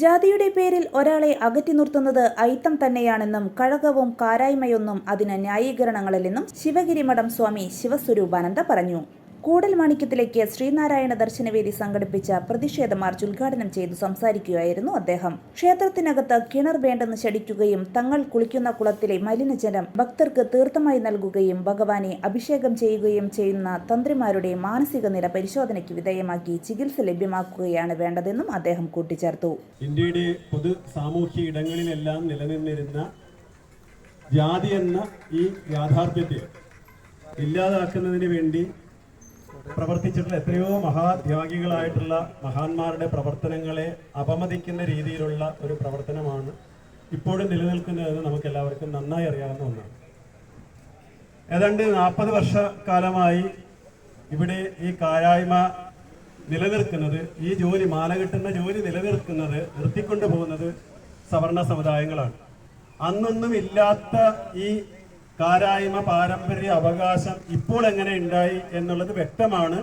ജാതിയുടെ പേരിൽ ഒരാളെ അകറ്റി നിർത്തുന്നത് ഐത്തം തന്നെയാണെന്നും കഴകവും കാരായ്മയൊന്നും അതിന് ന്യായീകരണങ്ങളില്ലെന്നും ശിവഗിരിമഠം സ്വാമി ശിവസ്വരൂപാനന്ദ പറഞ്ഞു. കൂടൽമാണിക്യത്തിലേക്ക് ശ്രീനാരായണ ദർശനവേദി സംഘടിപ്പിച്ച പ്രതിഷേധ മാർച്ച് ഉദ്ഘാടനം ചെയ്തു സംസാരിക്കുകയായിരുന്നു അദ്ദേഹം. ക്ഷേത്രത്തിനകത്ത് കിണർ വേണ്ടെന്ന് ശടിക്കുകയും തങ്ങൾ കുളിക്കുന്ന കുളത്തിലെ മലിനജലം ഭക്തർക്ക് തീർത്ഥമായി നൽകുകയും ഭഗവാനെ അഭിഷേകം ചെയ്യുകയും ചെയ്യുന്ന തന്ത്രിമാരുടെ മാനസിക നില പരിശോധനയ്ക്ക് വിധേയമാക്കി ചികിത്സ ലഭ്യമാക്കുകയാണ് വേണ്ടതെന്നും അദ്ദേഹം കൂട്ടിച്ചേർത്തു. ഇന്ത്യയുടെ പൊതു സാമൂഹ്യ ഇടങ്ങളിലെല്ലാം നിലനിന്നിരുന്ന ജാതി എന്ന ഈ യാഥാർത്ഥ്യത്തെ ഇല്ലാതാക്കുന്നതിന് വേണ്ടി പ്രവർത്തിച്ചിട്ടുള്ള എത്രയോ മഹാത്യാഗികളായിട്ടുള്ള മഹാന്മാരുടെ പ്രവർത്തനങ്ങളെ അപമതിക്കുന്ന രീതിയിലുള്ള ഒരു പ്രവർത്തനമാണ് ഇപ്പോഴും നിലനിൽക്കുന്നതെന്ന് നമുക്ക് എല്ലാവർക്കും നന്നായി അറിയാവുന്ന ഒന്നാണ്. ഏതാണ്ട് നാൽപ്പത് വർഷക്കാലമായി ഇവിടെ ഈ കാരായ്മ നിലനിൽക്കുന്നത് ഈ ജോലി മാല കിട്ടുന്ന ജോലി നിലനിൽക്കുന്നത് നിർത്തിക്കൊണ്ടു പോകുന്നത് സവർണ സമുദായങ്ങളാണ്. അന്നൊന്നും ഇല്ലാത്ത ഈ കാരായ്മ പാരമ്പര്യ അവകാശം ഇപ്പോൾ എങ്ങനെ ഉണ്ടായി എന്നുള്ളത് വ്യക്തമാണ്.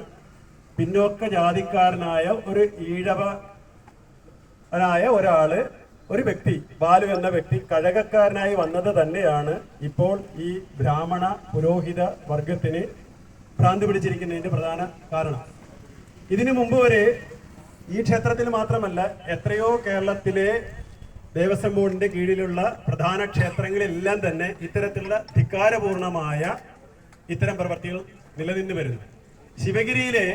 പിന്നോക്ക ജാതിക്കാരനായ ഒരു ഈഴവനായ ഒരാൾ ഒരു വ്യക്തി ബാലു എന്ന വ്യക്തി കഴകക്കാരനായി വന്നത് തന്നെയാണ്. ഇപ്പോൾ ഈ ബ്രാഹ്മണ പുരോഹിത വർഗത്തിന് ഭ്രാന്തി പിടിച്ചിരിക്കുന്നതിന്റെ പ്രധാന കാരണം. ഇതിനു മുമ്പ് വരെ ഈ ക്ഷേത്രത്തിൽ മാത്രമല്ല എത്രയോ കേരളത്തിലെ ദേവസ്വം ബോർഡിന്റെ കീഴിലുള്ള പ്രധാന ക്ഷേത്രങ്ങളിലെല്ലാം തന്നെ ഇത്തരത്തിലുള്ള ധിക്കാരപൂർണമായ ഇത്തരം പ്രവർത്തികൾ നിലനിന്ന് വരുന്നു. ശിവഗിരിയിലെ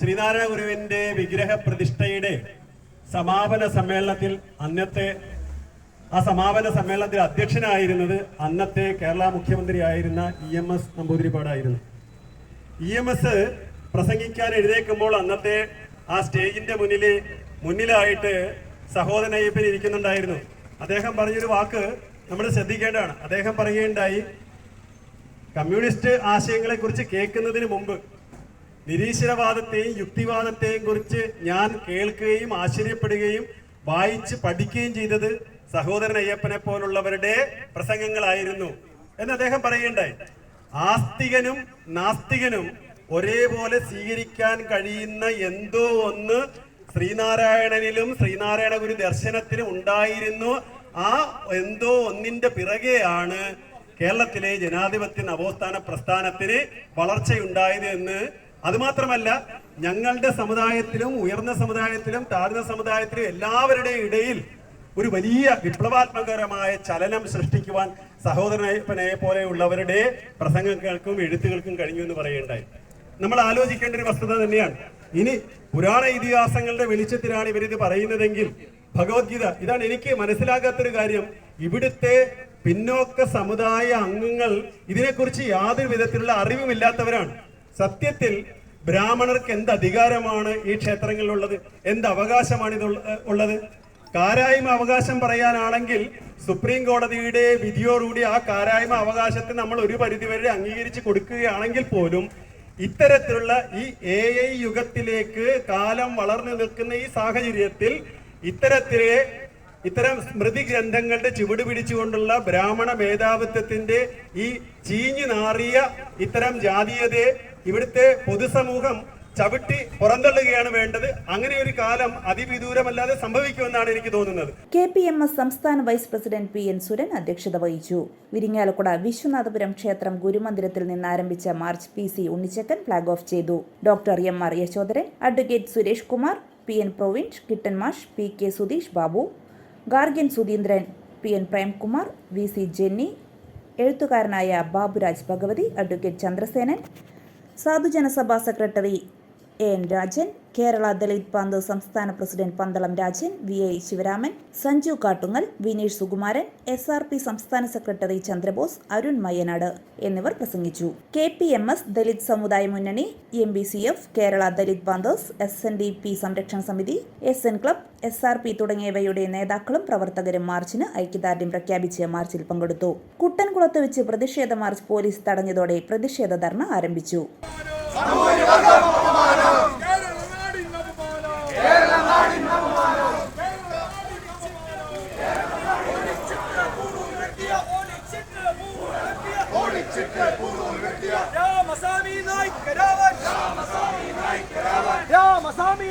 ശ്രീനാരായണ ഗുരുവിന്റെ വിഗ്രഹ പ്രതിഷ്ഠയുടെ സമാപന സമ്മേളനത്തിൽ അന്നത്തെ ആ സമാപന സമ്മേളനത്തിൽ അധ്യക്ഷനായിരുന്നത് അന്നത്തെ കേരള മുഖ്യമന്ത്രിയായിരുന്ന ഇ എം എസ് നമ്പൂതിരിപ്പാടായിരുന്നു. ഇ എം എസ് പ്രസംഗിക്കാൻ എഴുന്നേൽക്കുമ്പോൾ അന്നത്തെ ആ സ്റ്റേജിന്റെ മുന്നിൽ മുന്നിലായിട്ട് സഹോദരൻ അയ്യപ്പൻ ഇരിക്കുന്നുണ്ടായിരുന്നു. അദ്ദേഹം പറഞ്ഞൊരു വാക്ക് നമ്മൾ ശ്രദ്ധിക്കേണ്ടതാണ്. അദ്ദേഹം പറയുകയുണ്ടായി കമ്മ്യൂണിസ്റ്റ് ആശയങ്ങളെ കുറിച്ച് കേൾക്കുന്നതിന് മുമ്പ് നിരീശ്വരവാദത്തെയും യുക്തിവാദത്തെയും കുറിച്ച് ഞാൻ കേൾക്കുകയും ആശ്ചര്യപ്പെടുകയും വായിച്ച് പഠിക്കുകയും ചെയ്തത് സഹോദരൻ അയ്യപ്പനെ പോലുള്ളവരുടെ പ്രസംഗങ്ങളായിരുന്നു. എന്ന് അദ്ദേഹം പറയുകയുണ്ടായി. ആസ്തികനും നാസ്തികനും ഒരേപോലെ സ്വീകരിക്കാൻ കഴിയുന്ന എന്തോ ഒന്ന് ശ്രീനാരായണനിലും ശ്രീനാരായണ ഗുരു ദർശനത്തിലും ഉണ്ടായിരുന്നു. ആ എന്തോ ഒന്നിന്റെ പിറകെയാണ് കേരളത്തിലെ ജനാധിപത്യ നവോത്ഥാന പ്രസ്ഥാനത്തിന് വളർച്ചയുണ്ടായത് എന്ന്. അതുമാത്രമല്ല ഞങ്ങളുടെ സമുദായത്തിലും ഉയർന്ന സമുദായത്തിലും താഴ്ന്ന സമുദായത്തിലും എല്ലാവരുടെയും ഇടയിൽ ഒരു വലിയ വിപ്ലവാത്മകരമായ ചലനം സൃഷ്ടിക്കുവാൻ സഹോദരനെ പോലെയുള്ളവരുടെ പ്രസംഗങ്ങൾക്കും എഴുത്തുകൾക്കും കഴിഞ്ഞു എന്ന് പറയുകയുണ്ടായി. നമ്മൾ ആലോചിക്കേണ്ട ഒരു വസ്തുത തന്നെയാണ്. ഇനി പുരാണ ഇതിഹാസങ്ങളുടെ വെളിച്ചത്തിലാണ് ഇവരിത് പറയുന്നതെങ്കിൽ ഭഗവത്ഗീത. ഇതാണ് എനിക്ക് മനസ്സിലാകാത്തൊരു കാര്യം. ഇവിടുത്തെ പിന്നോക്ക സമുദായ അംഗങ്ങൾ ഇതിനെക്കുറിച്ച് യാതൊരു വിധത്തിലുള്ള അറിവുമില്ലാത്തവരാണ്. സത്യത്തിൽ ബ്രാഹ്മണർക്ക് എന്ത് അധികാരമാണ് ഈ ക്ഷേത്രങ്ങളിലുള്ളത്? എന്ത് അവകാശമാണ് ഇത് ഉള്ളത്? കാരായ്മ അവകാശം പറയാനാണെങ്കിൽ സുപ്രീം കോടതിയുടെ വിധിയോടുകൂടി ആ കാരായ്മ അവകാശത്തെ നമ്മൾ ഒരു പരിധിവരെ അംഗീകരിച്ച് കൊടുക്കുകയാണെങ്കിൽ പോലും ഇത്തരത്തിലുള്ള ഈ എ ഐ യുഗത്തിലേക്ക് കാലം വളർന്നു നിൽക്കുന്ന ഈ സാഹചര്യത്തിൽ ഇത്തരത്തിലെ ഇത്തരം സ്മൃതി ഗ്രന്ഥങ്ങളുടെ ചുവട് പിടിച്ചുകൊണ്ടുള്ള ബ്രാഹ്മണ മേധാവിത്വത്തിന്റെ ഈ ചീഞ്ഞു നാറിയ ഇത്തരം ജാതീയതയെ ഇവിടുത്തെ പൊതുസമൂഹം ചവിട്ടി പുറന്തള്ളുകയാണ് വേണ്ടത്. അങ്ങനെ ഒരു കാലം അതിവിദൂരമല്ലാതെ സംഭവിക്കുമെന്നാണ് എനിക്ക് തോന്നുന്നത്. കെ പി എം എസ് സംസ്ഥാന vice president P N Suran അധ്യക്ഷത വഹിച്ചു. വിരിങ്ങാലക്കുട വിശ്വനാഥപുരം ക്ഷേത്രം ഗുരുമന്ദിരത്തിൽ നിന്ന് ആരംഭിച്ച march P C Unnichakkan flag off ചെയ്തു. Doctor M R Yashodharan advocate Suresh Kumar P N പ്രൊവിൻഷ് Kittan മാഷ് P K Sudheesh Babu Gargyan Sudheendran P N Premkumar V C Jenny എഴുത്തുകാരനായ Baburaj Bhagavathi advocate Chandrasenan Sadhujanasabha secretary N. Rajan Kerala Dalit Pant സംസ്ഥാന president Pandalam Rajan V. I. Sivaraman Sanju Kattungal Vineesh Sukumaran S. R. P സംസ്ഥാന secretary Chandrabose Arun Mayyanad എന്നിവർ പ്രസംഗിച്ചു. K. P. M. S Dalit സമുദായ മുന്നണി M. B C. F Kerala Dalit panthers S. N. D. P സംരക്ഷണ സമിതി S. N. Club S. R. P തുടങ്ങിയവയുടെ നേതാക്കളും പ്രവർത്തകരും മാർച്ചിന് ഐക്യദാർഢ്യം പ്രഖ്യാപിച്ച് മാർച്ചിൽ പങ്കെടുത്തു. കുട്ടൻകുളത്ത് വെച്ച് പ്രതിഷേധ മാർച്ച് പോലീസ് തടഞ്ഞതോടെ പ്രതിഷേധ ധർണ ആരംഭിച്ചു. കേരള നാടിൻ അപമാനം രാമസ്വാമി നായിക് രാവൻ Masami നായിക്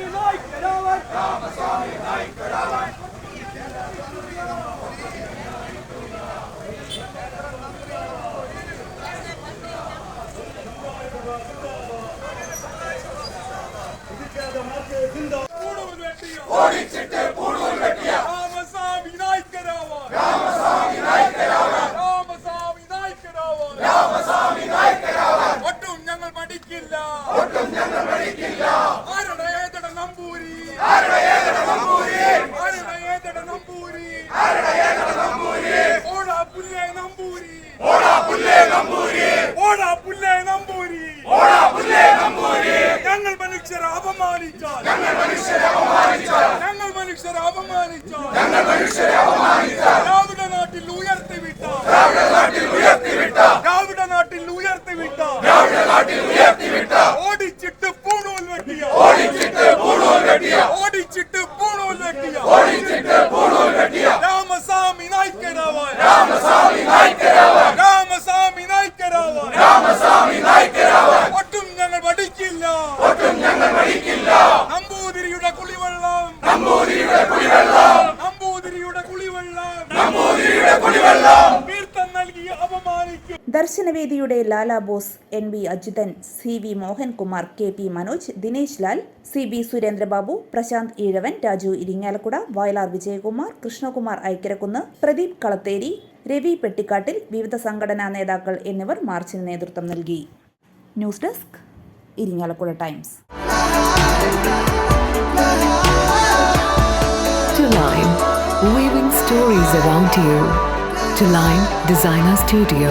നമ്പൂരി ഞങ്ങൾ മനുഷ്യരെ അപമാനിച്ചാൽ ഞങ്ങൾ മനുഷ്യരെ അപമാനിച്ചാൽ ദ്രാവിഡ നാട്ടിൽ ഉയർത്തി വിട്ട ദ്രാവിഡ നാട്ടിൽ ഉയർത്തി വിട്ട ഓടിച്ചിട്ട് പൂണൂൽ വെട്ടിയ ഓടിച്ചിട്ട് ദർശനവേദിയുടെ Lala Bose N V Ajithan C V Mohankumar K P Manoj Dinesh Lal C B Surendrababu Prashanth Ezhavan Raju Irinjalakuda Vayalar Vijayakumar Krishnakumar Aikkarakunnu Pradeep Kalatheri Ravi Pettikattil വിവിധ സംഘടനാ നേതാക്കൾ എന്നിവർ മാർച്ചിന് നേതൃത്വം നൽകി. News desk Irinjalakuda times. Line Designer Studio,